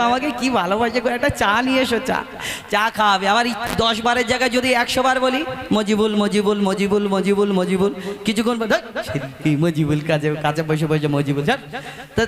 আমাকে কি ভালোবাসে একটা চা নিয়ে এসো, চা। চা খাওয়াবে। আবার দশ বারের জায়গায় যদি একশো বার বলি, মজিবুল মজিবুল মজিবুল মজিবুল মজিবুল। কিছুক্ষণ মজিবুল কাজে কাছে বসে বসে, মজিবুল। তো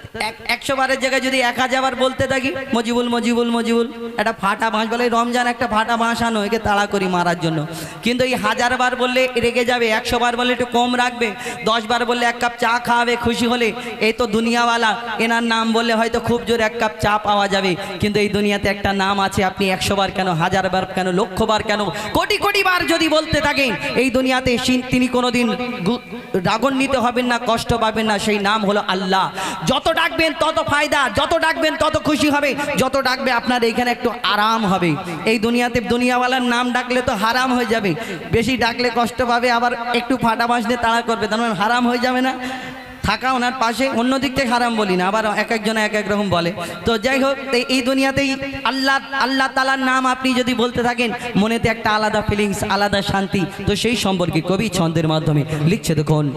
একশো বারের জায়গায় যদি এক হাজার বার বলতে থাকি, মজিবুল মজিবুল মজিবুল, একটা ফাটা বাঁশ বলে, রমজান একটা ফাটা বাঁশ আনো, একে তাড়া করি মারার জন্য। কিন্তু এই হাজার বার বললে রেগে যাবে, একশো বার বললে একটু কম রাখবে, দশ বার বললে এক কাপ চা খাওয়াবে, খুশি হলে, এই তো দুনিয়াওয়ালা, এনার নাম বললে হয়তো খুব জোর এক কাপ চা পাওয়া যাবে। কিন্তু এই দুনিয়াতে একটা নাম আছে, আপনি একশো বার কেন হাজার বার কেন লক্ষ বার কেন, কোটি কোটি বার যদি বলতে থাকেন, এই দুনিয়াতে তিনি কোনোদিন গু- রাগান্বিত হবেন না, কষ্ট পাবেন না, সেই নাম হলো আল্লাহ। যত ডাকবেন তত ফায়দা, যত ডাকবেন তত খুশি হবে, যত ডাকবে আপনার এইখানে একটু আরাম হবে। এই দুনিয়াতে দুনিয়াওয়ালার নাম ডাকলে তো হারাম হয়ে যাবে। বেশি ডাকলে কষ্ট পাবে, আবার একটু ফাটা দিয়ে তাড়া করবে, তার মানে হারাম হয়ে যাবে না। থাকা ওনার পাশে অন্য দিক থেকে হারাম বলি না, আবার এক একজন এক এক রকম বলে। তো যাই হোক এই- দুনিয়াতেই আল্লাহ আল্লাহ তালার নাম আপনি যদি বলতে থাকেন, মনেতে একটা আলাদা ফিলিংস আলাদা শান্তি। তো সেই সম্পর্কে কবি ছন্দের মাধ্যমে লিখছে দেখুন।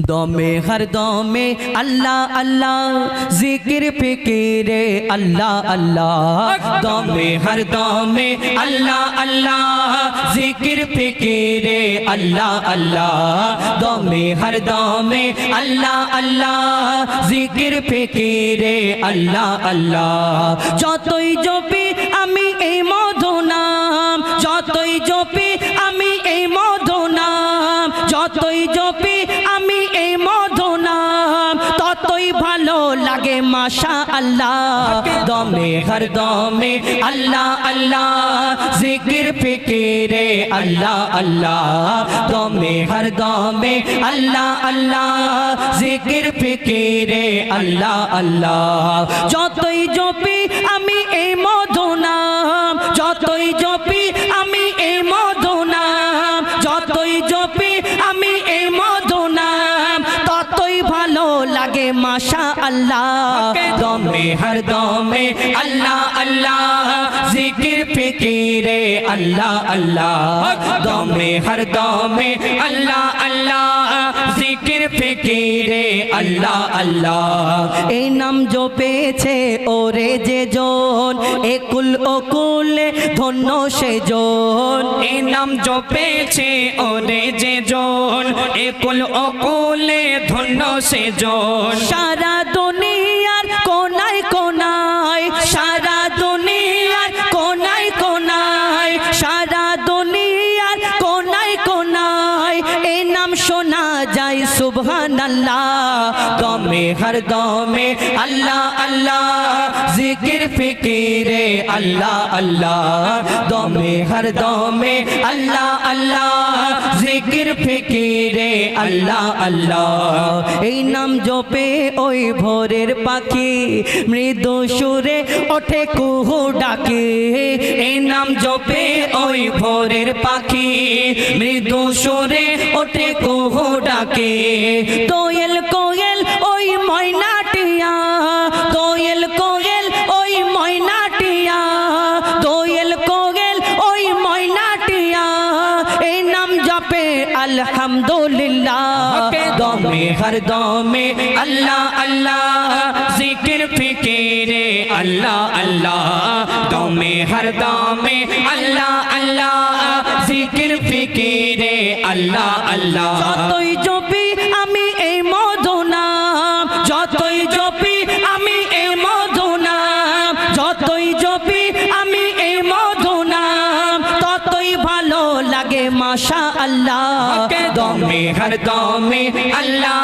দমে হর দমে আল্লাহ আল্লাহ, জিকির ফিকিরে আল্লাহ আল্লাহ। দমে হর দমে আল্লাহ আল্লাহ, জিকির ফিকিরে আল্লাহ আল্লাহ। দমে হর দমে আল্লাহ আল্লাহ জিকির ফিকিরে আল্লাহ আল্লাহ। যতই জপি আমি এই মধু নাম যতই জপি লাগে মাশা আল্লাহ দমে, হর দমে, আল্লাহ আল্লাহ। জিকির, ফিকিরে, আল্লাহ আল্লাহ। দমে, হর দমে, আল্লাহ আল্লাহ। জিকির, ফিকিরে, আল্লাহ আল্লাহ। যতই জপি আমি লাগে মাশা আল্লাহ দমে হর দমে। আল্লাহ আল্লাহ। জিকির ফিকিরে আল্লাহ আল্লাহ। দমে হর দমে। আল্লাহ আল্লাহ। জিকির ফিকিরে আল্লাহ আল্লাহ। এই নাম জপেছে ওরে যে জন একুল অকুল ধন্য সে জন। এই নাম জপেছে ওরে যে জন একুল অকুলে ধন্য সে জন। সারা দুনিয়ার দমে হর দমে আল্লাহ আল্লাহ জিকির ফিকিরে আল্লাহ আল্লাহ দমে হর দমে আল্লাহ আল্লাহ জিকির ফিকিরে আল্লাহ আল্লাহ এই নাম জপে ওই ভোরের পাখি, মৃদু সুরে ওঠে কুহু ডাকে। এই নাম জপে ওই ভোরের পাখি, মৃদু সুরে ওঠে কুহু ডাকে। দোয়েল দমে হর দমে আল্লাহ আল্লাহ জিকির ফিকিরে আল্লাহ আল্লাহ দমে হর দমে আল্লাহ আল্লাহ জিকির ফিকিরে আল্লাহ আল্লাহ যতই জপি আমি এই মধু নাম যতই জপি আমি এই মধু নাম যতই জপি আমি এই মধু নাম ততই ভালো লাগে মাশা আল্লাহ দমে হর দমে আল্লাহ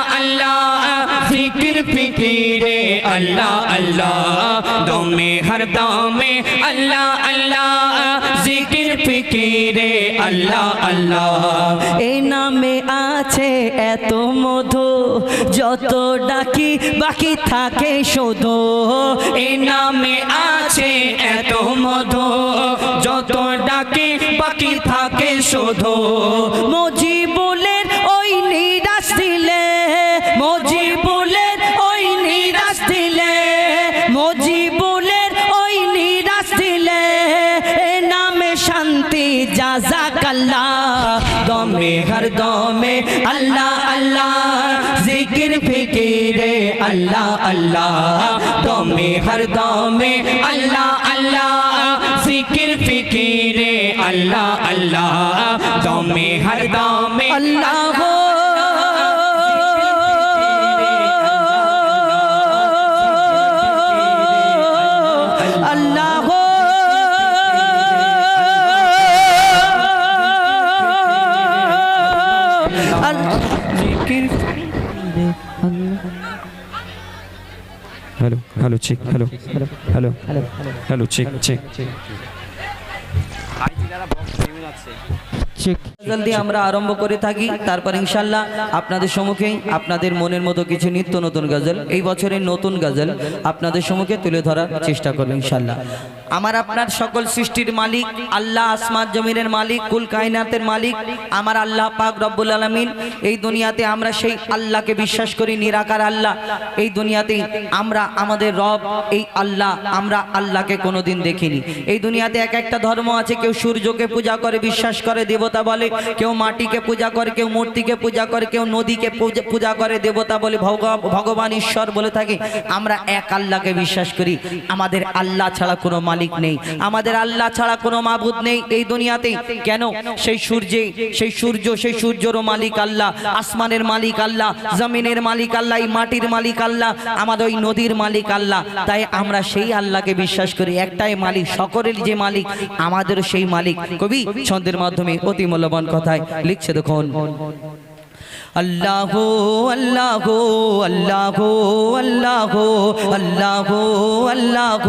ফিকিরে আল্লাহ আল্লাহ। দমে হর দমে আল্লাহ আল্লাহ। জিকির ফিকিরে আল্লাহ আল্লাহ। এই নামে আছে এত মধু যত ডাকি বাকি থাকে শুধু। এই নামে আছে এত মধু যত ডাকে বাকি থাকে শুধু। মজিবুলের अल्लाह अल्लाह तो में हर दम में अल्लाह अल्लाह जिक्र फिक्र अल्लाह अल्लाह तो में हर दम में Allah hello hello check hello hello hello check check জলদি আমরা আরম্ভ করে থাকি, তারপর ইনশাল্লাহ আপনাদের সম্মুখে আপনাদের মনের মতো কিছু নিত্য নতুন গজল, এই বছরের নতুন গজল আপনাদের সম্মুখে তুলে ধরার চেষ্টা করব ইনশাল্লাহ আমার আপনার সকল সৃষ্টির মালিক, আল্লাহ আসমাত জমিনের মালিক, কুল কায়নাতের মালিক, আমার আল্লাহ পাক রব্বুল আলমিন, এই দুনিয়াতে আমরা সেই আল্লাহকে বিশ্বাস করি, নিরাকার আল্লাহ। এই দুনিয়াতে আমরা, আমাদের রব, এই আল্লাহ, আমরা আল্লাহকে কোনোদিন দেখিনি। এই দুনিয়াতে এক একটা ধর্ম আছে, কেউ সূর্যকে পূজা করে, বিশ্বাস করে, দেবতা বলে, কেউ মাটিকে পূজা করে, কেউ মূর্তিকে পূজা করে, কেউ নদীকে পূজা- করে, দেবতা বলে ভগবান ঈশ্বর বলে থাকে। আমরা এক আল্লাহকে বিশ্বাস করি, আমাদের আল্লাহ ছাড়া কোনো মালিক নেই। আমাদের আল্লাহ ছাড়া কোনো মাবুদ নেই এই দুনিয়াতে। কেন? সেই সূর্যে, সেই সূর্য, সেই সূর্যরও মালিক আল্লাহ, আসমানের মালিক আল্লাহ, জমিনের মালিক আল্লাহ, এই মাটির মালিক আল্লাহ, আমাদের ওই নদীর মালিক আল্লাহ। তাই আমরা সেই আল্লাহকে বিশ্বাস করি, একটাই মালিক, সকলের যে মালিক আমাদের সেই মালিক। কবি, ছন্দের মাধ্যমে অতি মূল্যবান কথায় লিখছে দেখুন। আল্লাহ আল্লাহ আল্লাহ আল্লাহ আল্লাহ আল্লাহ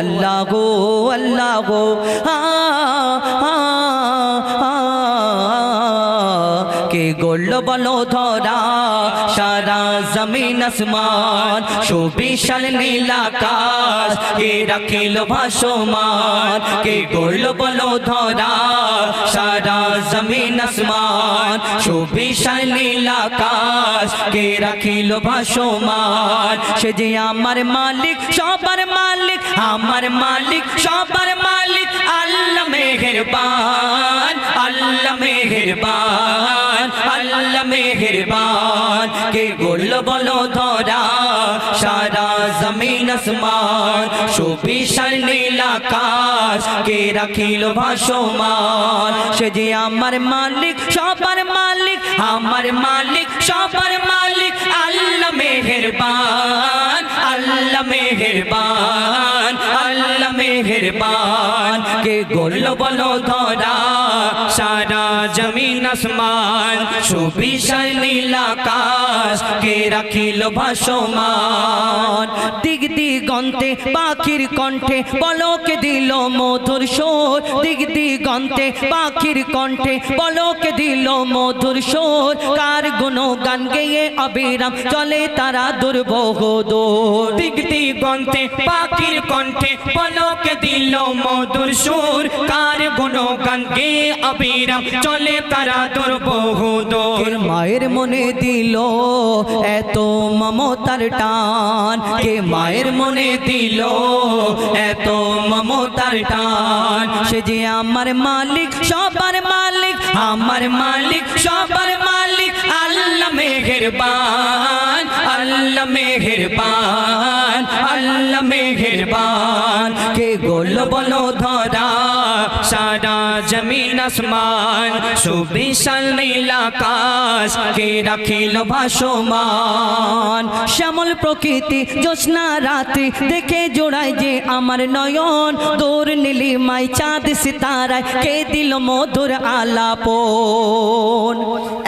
আল্লাহ আল্লাহ কে গোল্ড বলো ধরা? জমিন আসমান, সুবিশাল নীল আকাশ, কে রাখিল ভাসমান, কে গোল্ড বলো ধরা, সারা জমিন আসমান, সুবিশাল নীল আকাশ, কে রাখিল ভাসমান। সে যে আমার মালিক, সবার মালিক, আমার মালিক, সবার মালিক, আল্লাহ মেহেরবান, আল্লাহ মেহেরবান আল্লাহ মেহেরবান। কে গোল বলো ধরা, সারা জমিন আসমান, সুবিশাল নীল আকাশ। কে রাখিল ভাসমান, সে যে আমার মালিক, সবার মালিক, আমার মালিক, সবার মালিক, আল্লাহ মেহেরবান। আল্লাহ মেহেরবান আল্লাহ মেহেরবান। কে গোল বলো ধরা, সারা জমিন আসমান, সুবিশাল নীল আকাশ, কে রাখিল ভাসমান। দিগ দিগন্তে পাখির কণ্ঠে পলকে দিল মধুর সোর। দিগ দিগন্তে পাখির কণ্ঠে পলকে দিল মধুর সোর। কার গুণ গান গেয়ে অবিরাম চলে তারা দুর্বহ দোর। দিক দিগন্তে পাখির কণ্ঠে দিল মধুর সুর। কার অবিরাম, চলে তারা মায়ের মনে দিল এত মমতার টান? কে মায়ের মনে দিল এত মমতার টান? সে যে আমার মালিক, সবার মালিক, আমার মালিক, সবার মালিক। আল্লাহ মেহেরবান আল্লাহ মেহেরবান আল্লাহ মেহেরবান। কে গোল বলো ধরা সারা জমিন আসমান, সুবিশাল নীল আকাশ কে রাখিল ভাসমান। শ্যামল প্রকৃতি জ্যোৎস্না রাতে দেখে জোড়ায় যে আমার নয়ন। দূর নীলিমাই চাঁদ সিতারায় কে দিল মধুর আলাপন।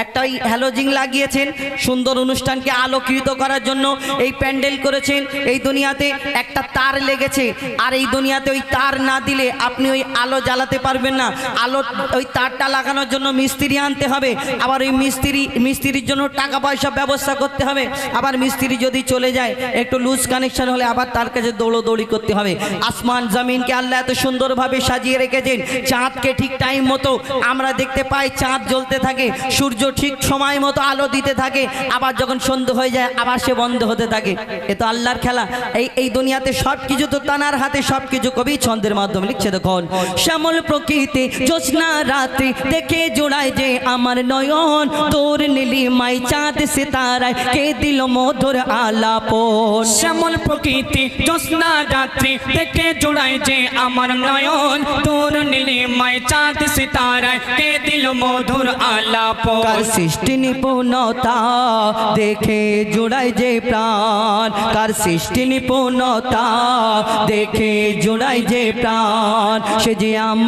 একটা ওই হ্যালোজিং লাগিয়েছেন, সুন্দর অনুষ্ঠানকে আলোকিত করার জন্য এই প্যান্ডেল করেছেন। এই দুনিয়াতে একটা তার লেগেছে, আর এই দুনিয়াতে ওই তার না দিলে আপনি ওই আলো জ্বালাতে পারবেন না। আলো, ওই তারটা লাগানোর জন্য মিস্ত্রি আনতে হবে। আবার ওই মিস্ত্রি, মিস্ত্রির জন্য টাকা পয়সা ব্যবস্থা করতে হবে। আবার মিস্ত্রি যদি চলে যায়, একটু লুজ কানেকশন হলে আবার তার কাছে দৌড়োদৌড়ি করতে হবে। আসমান জমিনকে আল্লাহ এত সুন্দরভাবে সাজিয়ে রেখেছেন। চাঁদকে ঠিক টাইম মতো আমরা দেখতে পাই, চাঁদ জ্বলতে থাকে, সূর্য ঠিক সময় মতো আলো দিতে থাকে। আবার যখন সন্ধ্যে হয়ে যায়, আবার সে বন্ধ হতে থাকে। এ তো আল্লাহর খেলা। এই এই দুনিয়াতে সব কিছু তো তানার হাতে সব কিছু কবি ছন্দের মাধ্যমে লিখছে দেখুন। শ্যামল প্রকৃতি জোৎস্না রাত্রি দেখে জোড়ায় যে আমার নয়ন। তোর নীলি মাই চাঁদ সিতারায় কে দিল মধুর আলাপন? শ্যামল প্রকৃতি জ্যোৎস্না রাত্রি থেকে জোড়ায় যে আমার নয়ন। তোর নীলে মায় চাঁদ সিতারায় কে দিল মধুর আলাপ কার সৃষ্টি নিপুণতা দেখে জোড়ায় যে প্রাণ? কার সৃষ্টি নিপুণতা দেখে জোড়ায় যে প্রাণ? সে যে আমার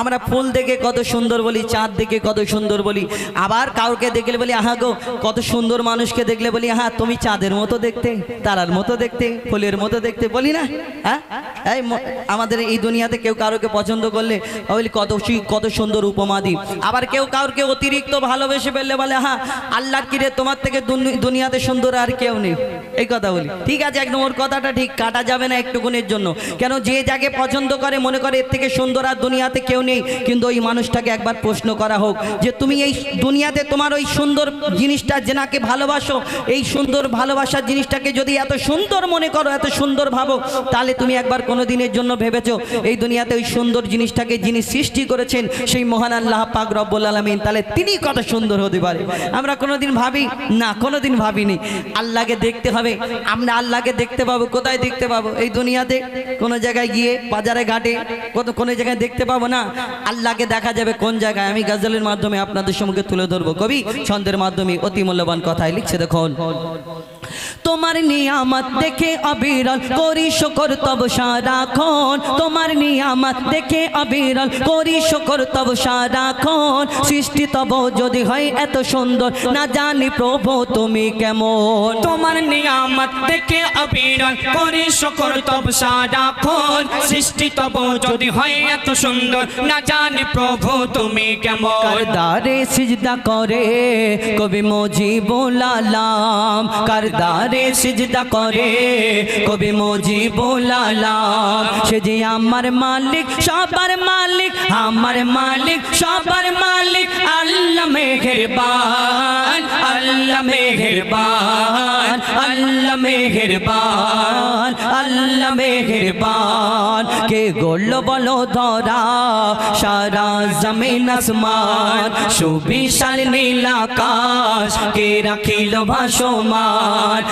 আমরা ফুল দেখে কত সুন্দর বলি, চাঁদ দেখে কত সুন্দর বলি, আবার কাউকে দেখলে বলি, আহা গো, কত সুন্দর মানুষকে দেখলে বলি, আহা, তুমি চাঁদের মতো দেখতে, তারার মতো দেখতে, ফুলের মতো দেখতে, বলি না? হ্যাঁ? এই আমাদের এই দুনিয়াতে কেউ কারোকে পছন্দ করলে বলি, কত কত সুন্দর উপমা দিই। আবার কেউ কাউকে অতিরিক্ত ভালোবেসে ফেললে বলে হ্যাঁ আল্লাহ কিরে, তোমার থেকে দুনিয়াতে সুন্দর আর কেউ নেই। এই কথা বলি। ঠিক আছে, একদম ওর কথাটা ঠিক, কাটা যাবে না একটুকুনের জন্য। কেন, যে যাকে পছন্দ করে, মনে করে এর থেকে সুন্দর আর দুনিয়াতে কেউ নেই। কিন্তু ওই মানুষটাকে একবার প্রশ্ন করা হোক যে তুমি এই দুনিয়াতে তোমার ওই সুন্দর জিনিসটা যেনাকে ভালোবাসো, এই সুন্দর ভালোবাসার জিনিসটাকে যদি এত সুন্দর মনে করো, এত সুন্দর ভাবো, তাহলে তুমি একবার কোনো দিনের জন্য ভেবেছো এই দুনিয়াতে ওই সুন্দর জিনিসটাকে যিনি সৃষ্টি করেছেন, সেই মহান আল্লাহ পাক রব্বুল আলমিন, তাহলে তিনি কত সুন্দর হতে পারে। আমরা কোনোদিন ভাবি, না, কোনোদিন ভাবিনি। আল্লাহকে দেখতে হবে, আমরা আল্লাহকে দেখতে পাবো, কোথায় দেখতে পাবো? এই দুনিয়াতে কোনো জায়গায় গিয়ে, বাজারে, ঘাটে কোনো জায়গায় দেখতে পাবো না। আল্লাহকে দেখা যাবে কোন জায়গায়? আমি গজলের মাধ্যমে আপনাদের সম্মুখে তুলে ধরবো। কবি, ছন্দের মাধ্যমে অতি মূল্যবান কথায় লিখছে দেখুন। তোমার নিয়ামত দেখে অবিরল করি শকর তব সারাক্ষণ তোমার নিয়ামত দেখে অবিরল করি শকর তব সারাক্ষণ সৃষ্টি তব যদি হয় এত সুন্দর না জানি প্রভু তুমি কেমন। তোমার নিয়ামত দেখে অবিরল করে শকর তব সারাক্ষণ সৃষ্টি তব যদি হয় এত সুন্দর না জানি প্রভু তুমি কেমন। কারদারে সিজদা করে কবি মজি বোলালাম কারদারে সিজদা করে। কবি মজি বোলালাম সে যে আমার মালিক, সবার মালিক, আমার মালিক, সবার মালিক। আল্লাহ মেহেরবান আল্লাহ মেহেরবান আল্লাহ মেহেরবান আল্লাহ মেহেরবান। কে গোল বলো ধরা, সারা জমিন আসমান, সুবিশাল নীল আকাশ। কে রাখিল ভাসমান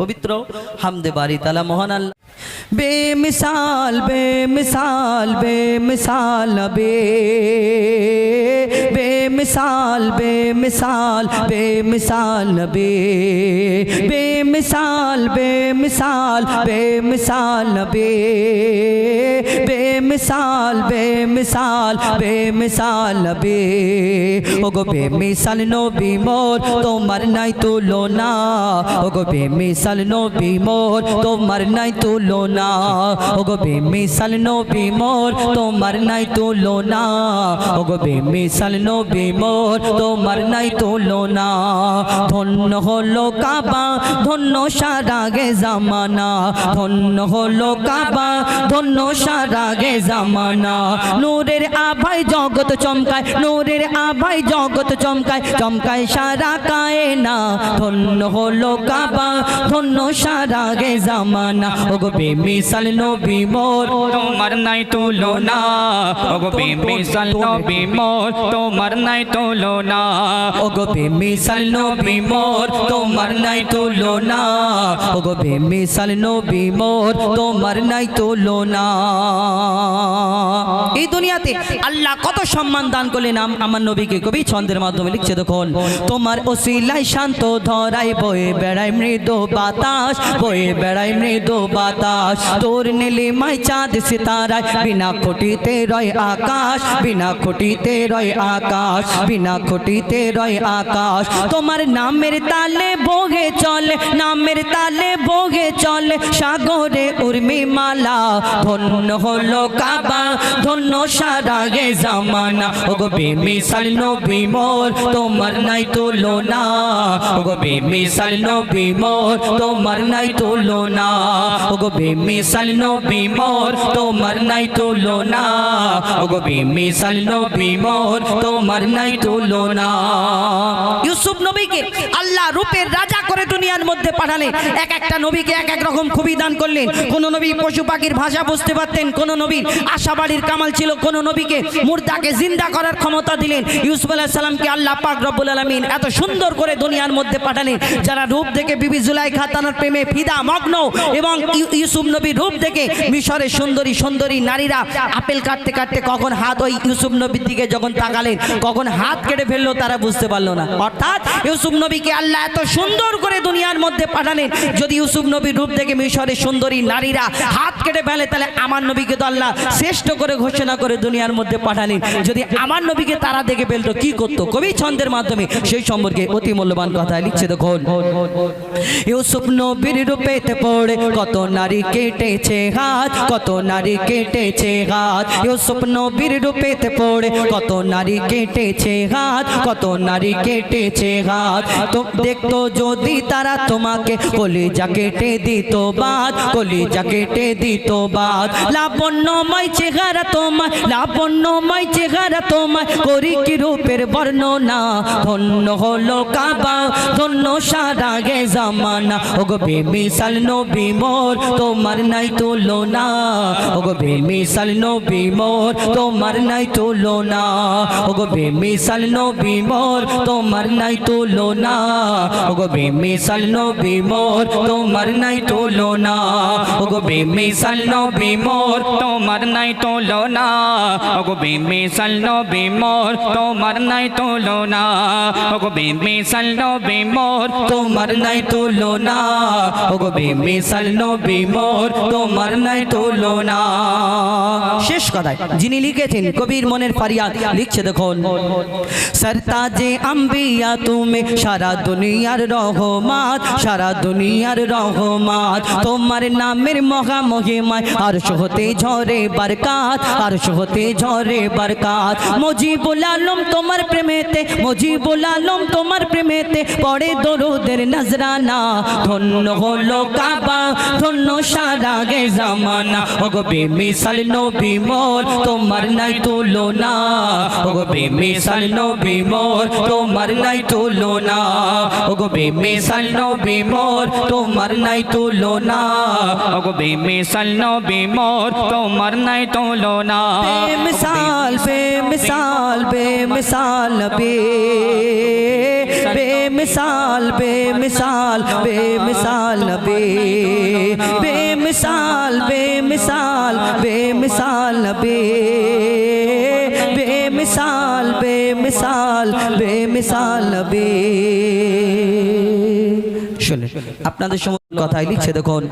পবিত্র হামদে বাড়ি তালা মহান আল্লাহ। বেমিসাল বেমিসাল বেমিসাল বে বেমিসাল বেমিসাল বেমিসাল বে বেমিসাল বেমিসাল বেমিসাল বে বেমিসাল বেমিসাল বেমিসাল বে ওগো বেমিসাল নবী মোর তোমার নাই তুলনা ওগো বেমিসাল নবী মোর তোমার নাই তুলনা ওগো বেমিসাল নবী মোর তোমার নাই তুলনা ওগো বেমিসাল নবী মোর তোমার নাই তুলনা। ধন্য হলো কাবা, ধন্য সারা গে জামানা। ধন্য হলো কাবা, ধন্য সারা গে জামানা। নূরের আভাই জগৎ চমকায়, নূরের আভাই জগৎ চমকায় চমকায় সারা কায়না। ধন্য হলো কাবা, ধন্য সারা গে জামানা। ওগো বেমিসাল নবী মোর, তোমার নাই তুলনা। ওগো বেমিসাল নবী মোর, তোমার নাই তুলনা। ওগো বেমিসাল নবী মোর, তোমার নাই তুলনা। ওগো বেমিসাল নবী মোর, তোমার নাই তুলনা। এই দুনিয়াতে আল্লাহ কত সম্মান দান করলেন, আম- আমার নবীকে কবি ছন্দের মাধ্যমে লিখছে, দেখুন। তোমার ওসিলাই শান্ত ধরাই বয়ে বেড়াই মৃদু বাতাস, বয়ে বেড়াই মৃদু বাতাস। তোর নীলি মাই চাঁদ সিতারায়, বিনা খুঁটিতে রয় আকাশ, বিনা খুঁটিতে রয় আকাশ। বিনা খুঁটিতে রয় আকাশ। তোমার নামের তালে বহে চলে, নামের তালে বহে চলে সাগরে উর্মি মালা। ধন্য হলো কাবা, ধন্য সারা জামানা। ওগো বেমিসাল নবী মোর, তোমার নাই তুলনা। ওগো বেমিসাল নবী মোর, তোমার নাই তুলনা। ওগো বেমিসাল নবী মোর, তোমার নাই তুলনা। ওগো বেমিসাল নবী মোর, তোমার নাই তুলনা। ইউসুফ নবীকে আল্লাহ রূপের রাজা করে দুনিয়ার মধ্যে পাঠালেন। এক একটা নবীকে এক এক রকম খুবই দান করলেন। নবী পশু পাখির ভাষা বুঝতে পারতেন আশাবাড়ির কামাল ছিল নবীকে মুর্দাকে জিন্দা করার ক্ষমতা দিলেন। ইউসুফ সালামকে আল্লাহ পাক রব্বুল আলমিন এত সুন্দর করে দুনিয়ার মধ্যে পাঠালেন, যারা রূপ দেখে বিবি জুলাই খাতানার প্রেমে ফিদা মগ্ন এবং ইউ- ইউসুফ নবীর রূপ দেখে মিশরের সুন্দরী সুন্দরী নারীরা আপেল কাটতে কাটতে কখন হাত ওই ইউসুফ নবীর দিকে যখন তাকালেন, কখন হাত কেটে ফেলল, তারা বুঝতে পারল না। অর্থাৎ ইউসুফ নবীকে আল্লাহ এত সুন্দর করে দুনিয়ার মধ্যে পাঠালেন, যদি ইউসুফ নবীর রূপ দেখে মিশরের সুন্দরী নারীরা হাত কেটে ফেলে, তাহলে আমার নবীকে তো আল্লাহ শ্রেষ্ঠ করে ঘোষণা করে দুনিয়ার মধ্যে পাঠালেন। যদি আমার নবীকে তারা দেখে ফেলতো, কি করতো? কবি ছন্দের মাধ্যমে সেই সম্পর্কে অতি মূল্যবান কথা লিখছে, দেখুন। ইউসুফ নবীর রূপেতে পড়ে কত নারী কেটেছে হাত, কত নারী কেটেছে হাত। ইউসুফ নবীর রূপেতে পড়ে কত নারী কেটেছে হাত, কত নারী কেটেছে হাত। তো দেখতো যদি তারা তোমাকে কলিজা কেটে দিত বাদ কলিজা কেটে দিত বাদ লাবণ্যময় চেহারা তোমার, লাবণ্যময় চেহারা তোমার। করি কি রূপের বর্ণনা, ধন্য হলো কাবা, ধন্য সারা গে জামানা। ওগো বেমিসাল নবী মোর, তোমার নাই তুলনা। ওগো বেমিসাল নবী মোর, তোমার নাই তুলনা। ওগো বেমিসাল নবী মোর, তোমার নাই তুলনা। ওগো বেমিসাল নবী মোর, তোমার নাই তুলনা। ওগো বেমিসাল নবী মোর, তোমার নাই তোলো না ওগো বেমে সাল্লো বেমোর তোমার নাই তোলো না ওগো বেমে সাল্লো বেমোর তোমার নাই তুলনা। ওগো বেমিসাল নবী মোর, তোমার নাই তুলনা। শেষ কথায় যিনি লিখেছেন কবির মনের ফারিয়াদ, লিখছে দেখুন। সরতাজে আম্বিয়া, তুমি সারা দুনিয়ার রহমাত, সারা দুনিয়ার রহমাত। তোমার নামের মহা মহিমায় আর হতে ঝরে বরকাত আর হতে ঝরে বরকাত। মজিবুল আলম তোমার প্রেমেতে, মজিবুল আলম তোমার প্রেমেতে পড়ে দরুদের নজরানা। ধন্য হলো কাবা, ধন্য সারা গে জামানা। ওগো বেমিসাল নবী মোর, তোমার নাই তুলনা। ওগো বেমিসাল নবী মোর তোমার নাই তুলনা ওগো বেমিসাল নবী মোর তোমার নাই তুলনা ওগো বেমে সাল্লো বেমোর তোমার নাই তোলো না বেমিসাল বেমিসাল বেমিসাল বে বেমিসাল বেমিসাল বেমিসাল বে বেমিসাল বেমিসাল বেমিসাল বেমিসাল বেমিসাল বেমিসাল বে শুনে আপনাদের কথাই লিখছে দেখুন।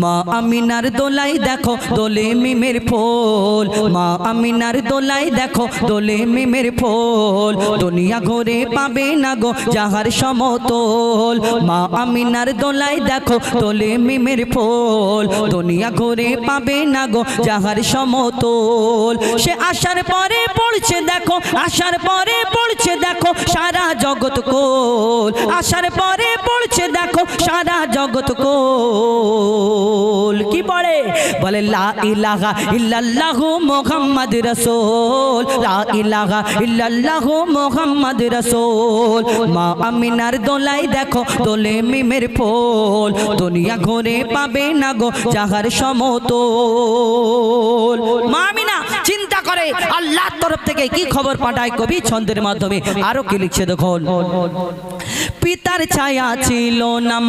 মা আমিনার দোলাই দেখো দোলে মিমের ফোল। মা আমিনার দোলাই দেখো দোলে মিমের ফোল। দুনিয়া ঘুরে পাবে না গো যাহার সমতল। মা আমিনার দোলাই দেখো দোলে মিমের ফোল। দুনিয়া ঘুরে পাবে না গো যাহার সমতল। সে আসার পরে পড়ছে দেখো আসার পরে পড়ছে দেখো সারা জগৎ কোল। আসার পরে পড়ছে দেখো সারা জগৎ কোল। কি পড়ে? বলে, লা ইলাহা ইল্লাল্লাহু মুহাম্মদ রাসূল। লা ইলাহা ইল্লাল্লাহু মুহাম্মদ রাসূল। মা আমিনার দোলাই দেখো, দোলে মিমের ফোল। দুনিয়া ঘুরে পাবে না গো যাহার সমতল। মা আমিনা, চিন্তা করে, আল্লাহর তরফ থেকে কি খবর পাঠায় কবি ছন্দের মাধ্যমে? আরও কি লিখছে দেখুন। পিতার ছায়া ছিল না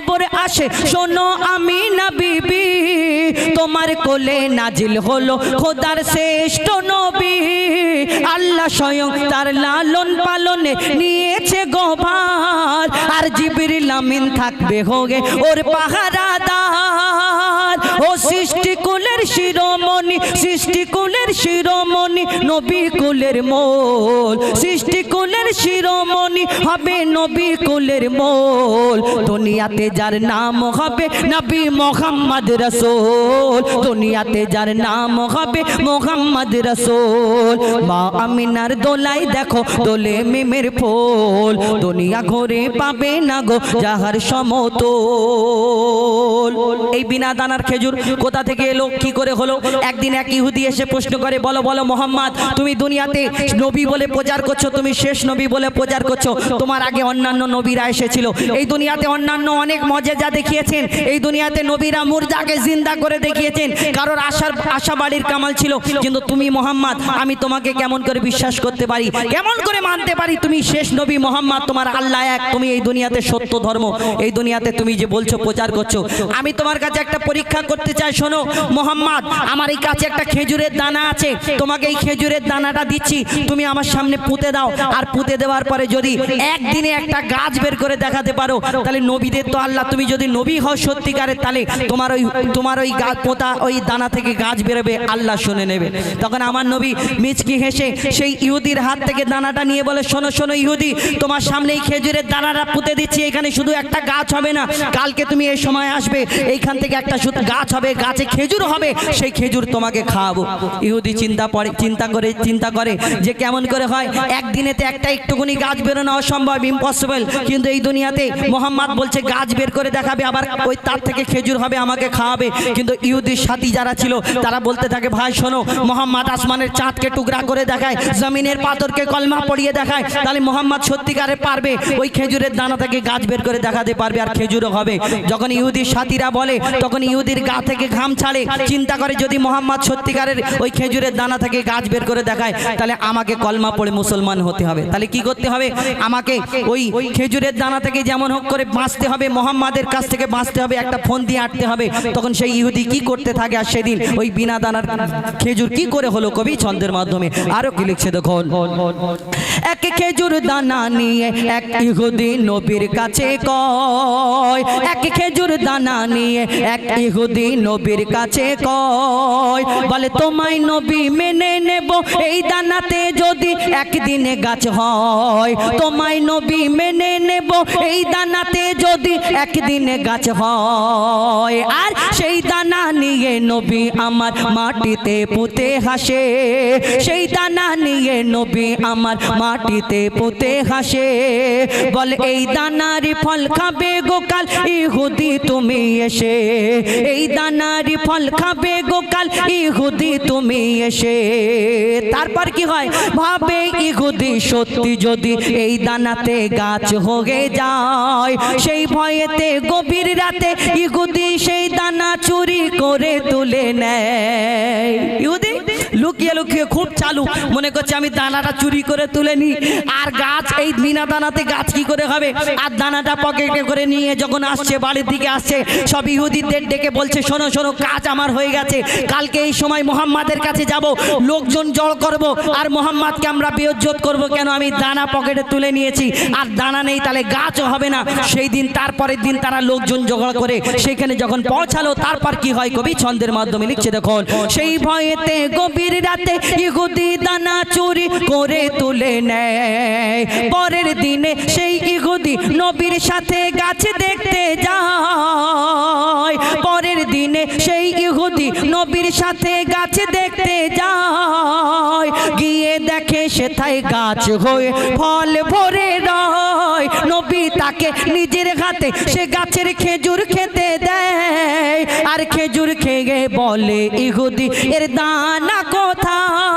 খবর আসে। শোনো আমি না বিবি, তোমার কোলে নাজিল হলো খোদার শ্রেষ্ঠ নবী। আল্লাহ স্বয়ং তার লালন পালনে নিয়েছে গোভার। আর জিবিরিল আমিন থাকবে হোগে ওর পাহারাদার। ও সৃষ্টি কুলের শিরোমণি, সৃষ্টি কুলের শিরোমণি নবী কুলের মোল। সৃষ্টি কুলের শিরোমণি হবে নবী কুলের মোল। দুনিয়াতে যার নাম হবে নবী মোহাম্মদ রসুল। দুনিয়াতে যার নাম হবে মোহাম্মদ রসুল। মা আমিনার দোলাই দেখো, দোলে মিমের ফুল। দুনিয়া ঘরে পাবে না গো যাহার সমতল। এই বিনা দানার খেজুর কোথা থেকে এলো, কি করে হলো? একদিন এক ইহুদি এসে প্রশ্ন করে, বলো বলো, মোহাম্মদ, তুমি দুনিয়াতে নবী বলে প্রচার করছ, তুমি শেষ নবী বলে প্রচার করছ, তোমার আগে অন্যান্য নবীরা এসেছিল। এই দুনিয়াতে অন্যান্য অনেক মজেজা দেখিয়েছেন, এই দুনিয়াতে নবীরা মুর্দাকে জিন্দা করে দেখিয়েছেন, কারোর আশার, আশা বাড়ির কামাল ছিল, কিন্তু তুমি মোহাম্মদ, আমি তোমাকে কেমন করে বিশ্বাস করতে পারি? কেমন করে মানতে পারি? তুমি শেষ নবী মোহাম্মদ, তোমার আল্লাহ এক, তুমি এই দুনিয়াতে সত্য ধর্ম, এই দুনিয়াতে তুমি যে বলছো, প্রচার করছ, আমি তোমার কাছে একটা পরীক্ষা করতে চাই, শোনো, মোহাম্মদ, আমার এই কাছে একটা খেজুরের দানা আছে। তোমাকে এই খেজুরের দানাটা দিচ্ছি, তুমি আমার সামনে পুঁতে দাও। আর পুঁতে দেওয়ার পরে যদি একদিনে একটা গাছ বের করে দেখাতে পারো, তাহলে নবীদের তো আল্লাহ, তুমি যদি নবী হও সত্যিকারের, তাহলে তোমার ওই তোমার ওই গাছ পোতা, ওই দানা থেকে গাছ বেরোবে, আল্লাহ শুনে নেবে। তখন আমার নবী মিচকি হেসে সেই ইহুদির হাত থেকে দানাটা নিয়ে বলে, শোনো শোনো ইহুদি, তোমার সামনে এই খেজুরের দানাটা পুঁতে দিচ্ছি, এখানে শুধু একটা গাছ হবে না, কালকে তুমি এই সময় আসবে, এইখান থেকে একটা শুধু গাছ হবে গাছে খেজুর হবে সেই খেজুর তোমাকে খাওয়াবো। ইহুদি চিন্তা পরে চিন্তা করে চিন্তা করে যে কেমন করে হয়। একদিনেতে একটা একটুকুনি গাছ বেরোনো অসম্ভব ইম্পসিবল কিন্তু এই দুনিয়াতে মোহাম্মদ বলছে গাছ বের করে দেখাবে আবার ওই তার থেকে খেজুর হবে আমাকে খাওয়াবে। কিন্তু ইহুদির সাথী যারা ছিল তারা বলতে থাকে ভাই শোনো মোহাম্মদ আসমানের চাঁদকে টুকরা করে দেখায় জমিনের পাথরকে কলমা পড়িয়ে দেখায় তাহলে মোহাম্মদ সত্যিকারে পারবে? ওই খেজুরের দানা থেকে গাছ বের করে দেখাতে পারবে আর খেজুরও হবে। যখন ইহুদির সাথীরা বলে তখন ইহুদির গা থেকে ঘাম ছাড়ে, চিন্তা করে যদি মোহাম্মদ সত্যিকারের ওই খেজুরের দানা থেকে গাছ বের করে দেখায়, তাহলে আমাকে কলমা পড়ে মুসলমান হতে হবে। তাহলে কি করতে হবে? আমাকে ওই খেজুরের দানা থেকে যেমন হোক করে বাঁচতে হবে, মোহাম্মদের কাছ থেকে বাঁচতে হবে, একটা ফোন দিয়ে আটতে হবে। তখন সেই ইহুদি কি করতে থাকে আর সেদিন ওই বিনা দানার খেজুর কি করে হলো কবি ছন্দের মাধ্যমে? আরও কি লিখছে দেখুন। এক খেজুর দানা নিয়ে এক ইহুদি নবীর কাছে কয়, এক খেজুর দানা নিয়ে এক ইহুদি নবীর কাছে কয় বলে তোমায় নবী মেনে নেব। এই দানাতে যদি একদিনে গাছ হয় তোমায় নবী মেনে নেব। এই দানাতে যদি একদিনে গাছ হয় আর সেই দানা নিয়ে নবী আমার মাটিতে পুঁতে হাসে। সেই দানা নিয়ে নবী আমার মাটিতে পুঁতে হাসে। বল এই দানার ফল খাবে গোকাল ইহুদি তুমি এসে। এই দানার ফল খাবে গোকাল ইহুদি, তুমি এসে, তারপর কি হয়? ভাবে ইহুদি, সত্যি যদি এই দানাতে গাছ হয়ে যায়, সেই ভয়েতে গভীর রাতে ইহুদি সেই দানা চুরি করে তুলে নেয়। ইহুদি? লুকিয়ে লুকিয়ে খুব চালু। মনে করছে আমি দানাটা চুরি করে তুলে নি। আর গাছ, এই বিনা দানাতে গাছ কি করে হবে? আর দানাটা পকেটে করে নিয়ে যখন আসছে, বাড়ির দিকে আসছে, সব ইহুদিদের ডেকে বলছে, শোনো শোনো, কাজ আমার হয়ে গেছে। কালকে এই সময় মোহাম্মদের কাছে যাব। লোকজন জড় করব। আর মোহাম্মদকে আমরা বেয়জ্জত করব। কেন? আমি দানা পকেটে তুলে নিয়েছি। আর দানা নেই, তাহলে গাছও হবে না। সেই দিন, তারপরের দিন তারা লোকজন জোগাড় করে সেখানে যখন পৌঁছালো, তারপর কি হয় কবি? ছন্দের মাধ্যমে লিখছে দেখুন, সেই ভয়েতে গভীর রাতে ইহুদি দানা চুরি করে তুলে নেয়। পরের দিনে সেই ইহুদি নবীর সাথে গাছ দেখতে যায়। পরের দিনে সেই ইহুদি নবীর সাথে গাছ দেখতে যায়। গিয়ে দেখে সেথায় গাছ হয়ে ফল ভরে রয়। নবী তাকে নিজের হাতে সে গাছের খেজুর খেতে আর খেজুর খেয়ে বলে ইহুদি এর দানা কোথায়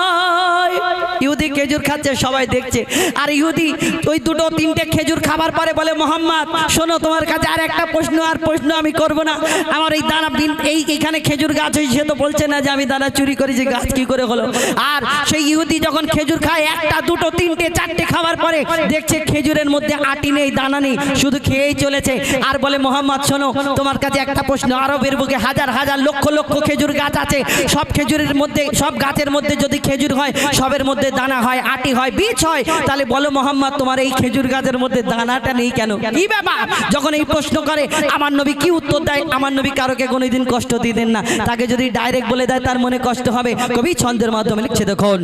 খেজুর খাচ্ছে, সবাই দেখছে। আর ইহুদি, ওই দুটো তিনটে খেজুর খাবার পরে বলে, মোহাম্মদ, শোনো, তোমার কাছে আর একটা প্রশ্ন, আর প্রশ্ন আমি করব না। আমার এই দানা এই এখানে খেজুর গাছ হয়েছে, সে তো বলছে না যে আমি দানা চুরি করেছি, গাছ কি করে হলো? আর সেই ইহুদি যখন খেজুর খায়, একটা, দুটো, তিনটে, চারটে খাবার পরে, দেখছে খেজুরের মধ্যে আটি নেই, দানা নেই, শুধু খেয়েই চলেছে। আর বলে, মোহাম্মদ, শোনো, তোমার কাছে একটা প্রশ্ন, আরবের বুকে হাজার হাজার, লক্ষ লক্ষ খেজুর গাছ আছে। সব খেজুরের মধ্যে, সব গাছের মধ্যে যদি খেজুর হয়, সবের মধ্যে দানা হয় আটি হয়, বীজ হয়, তাহলে বলো মোহাম্মদ, তোমার এই খেজুর গাছের মধ্যে দানাটা নেই কেন? কি ব্যাপার? যখন এই প্রশ্ন করে, আমার নবী কি উত্তর দেয়? আমার নবী কারোকে কোনোদিন কষ্ট দিয়ে দেন না। তাকে যদি ডাইরেক্ট বলে দেয়, তার মনে কষ্ট হবে। কবি ছন্দের মাধ্যমে লিখছে, দেখুন।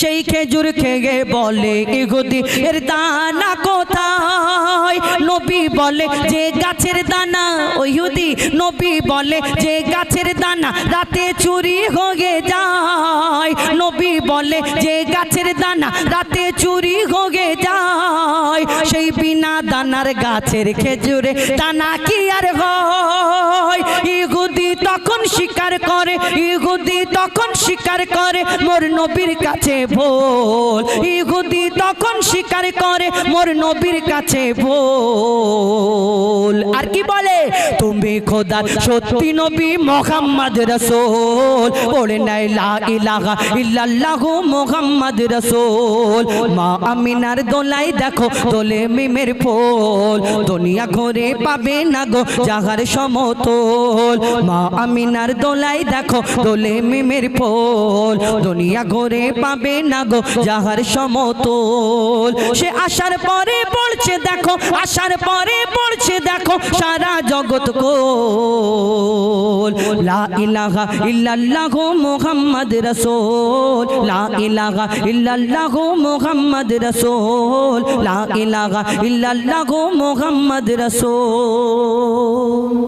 সেই খেজুর খেয়ে বলে ইহুদি এর দানা কোথায়? নবী বলে, যে গাছের দানা, ও ইহুদি নবী বলে, যে গাছের দানা, রাতে চুরি হয়ে যায়। নবী বলে, যে গাছের দানা রাতে চুরি হয়ে যায়। সেই বিনা দানার গাছের খেজুরে দানা কি আর হয়? ইহুদি তখন স্বীকার করে, ইহুদি তখন স্বীকার করে, মোর নবীর কাছে ভোল। ইহুদি তখন স্বীকার করে, মোর নবীর কাছে ভোল। আর কি বলে? তুমি খোদা, সত্যি নবী মোহাম্মদ রসুল। পড়ে নাই, লা ইলাহা ইল্লাল্লাহু মোহাম্মদ রসুল। মা আমিনার দোলাই দেখো, দোলে মিমের ফুল। দুনিয়া ঘরে পাবে না গো জাহার সমতল। মা আমিনার দোলাই দেখো, দোলে মিমের ফুল। দুনিয়া ঘরে পাবে না গো জাহার সমতল। সে আসার পরে পড়ছে, দেখো আসার পরে পড়ছে, দেখো, সারা জগৎ কোল লা ইলাহা ইল্লাল্লাহু মুহাম্মদ রাসূল। লা ইলাহা ইল্লাল্লাহু মুহাম্মদ রাসূল। লা ইলাহা ইল্লাল্লাহু মুহাম্মদ রাসূল।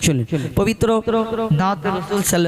শুনুন পবিত্র দাঁত রসুল সাল্লাল্লাহু